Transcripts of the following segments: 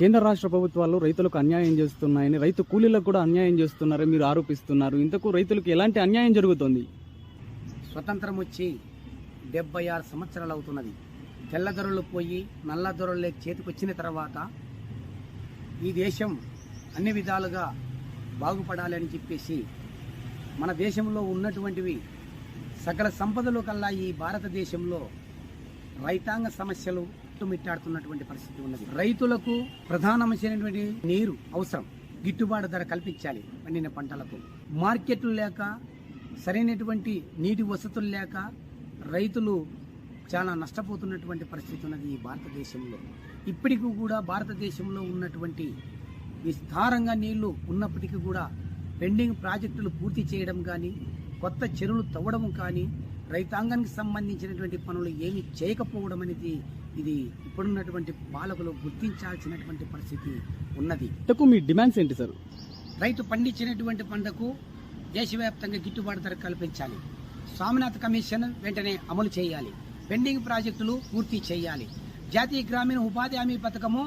కేంద్ర రాష్ట్ర ప్రభుత్వాలు రైతులకు అన్యాయం చేస్తున్నాయని రైతు కూలీలకు కూడా అన్యాయం చేస్తున్నారని మీరు ఆరోపిస్తున్నారు. ఇంతకు రైతులకు ఎలాంటి అన్యాయం జరుగుతుంది? స్వతంత్రం వచ్చి డెబ్బై ఆరు సంవత్సరాలు అవుతున్నది. తెల్లదొరలు పోయి నల్లదొరలు చేతికొచ్చిన తర్వాత ఈ దేశం అన్ని విధాలుగా బాగుపడాలి అని చెప్పేసి మన దేశంలో ఉన్నటువంటివి సకల సంపదలు కల్లా ఈ భారతదేశంలో రైతాంగ సమస్యలు చుట్టుమిట్టాడుతున్నటువంటి పరిస్థితి ఉన్నది. రైతులకు ప్రధానమైనటువంటి నీరు అవసరం. గిట్టుబాటు ధర కల్పించాలి పండిన పంటలకు. మార్కెట్లు లేక సరైనటువంటి నీటి వసతులు లేక రైతులు చాలా నష్టపోతున్నటువంటి పరిస్థితి ఉన్నది ఈ భారతదేశంలో. ఇప్పటికీ కూడా భారతదేశంలో ఉన్నటువంటి విస్తారంగా నీళ్ళు ఉన్నప్పటికీ కూడా పెండింగ్ ప్రాజెక్టులు పూర్తి చేయడం కానీ కొత్త చెరువులు తవ్వడం కానీ రైతాంగానికి సంబంధించినటువంటి పనులు ఏమీ చేయకపోవడం అనేది ఇది ఇప్పుడున్నటువంటి పాలకులు గుర్తించాల్సినటువంటి పరిస్థితి ఉన్నది. మీ డిమాండ్స్ ఏంటి సార్? రైతు పండించినటువంటి పంటకు దేశవ్యాప్తంగా గిట్టుబాటు ధర కల్పించాలి. స్వామినాథ్ కమిషన్ వెంటనే అమలు చేయాలి. పెండింగ్ ప్రాజెక్టులు పూర్తి చేయాలి. జాతీయ గ్రామీణ ఉపాధి హామీ పథకము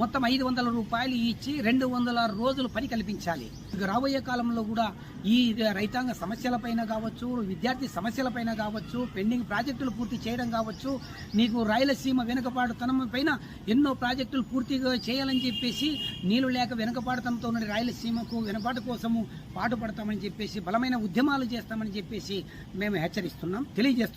మొత్తం ఐదు వందల రూపాయలు ఇచ్చి రెండు వందల రోజులు పని కల్పించాలి. రాబోయే కాలంలో కూడా ఈ రైతాంగ సమస్యలపైన కావచ్చు విద్యార్థి సమస్యలపైన కావచ్చు పెండింగ్ ప్రాజెక్టులు పూర్తి చేయడం కావచ్చు నీకు రాయలసీమ వెనుకబాటుతనం పైన ఎన్నో ప్రాజెక్టులు పూర్తిగా చేయాలని చెప్పేసి నీళ్ళు లేక వెనుకబాటుతనంతో ఉన్న రాయలసీమకు వెనుపాటు కోసము పాటుపడతామని చెప్పేసి బలమైన ఉద్యమాలు చేస్తామని చెప్పేసి మేము హెచ్చరిస్తున్నాం తెలియజేస్తున్నాం.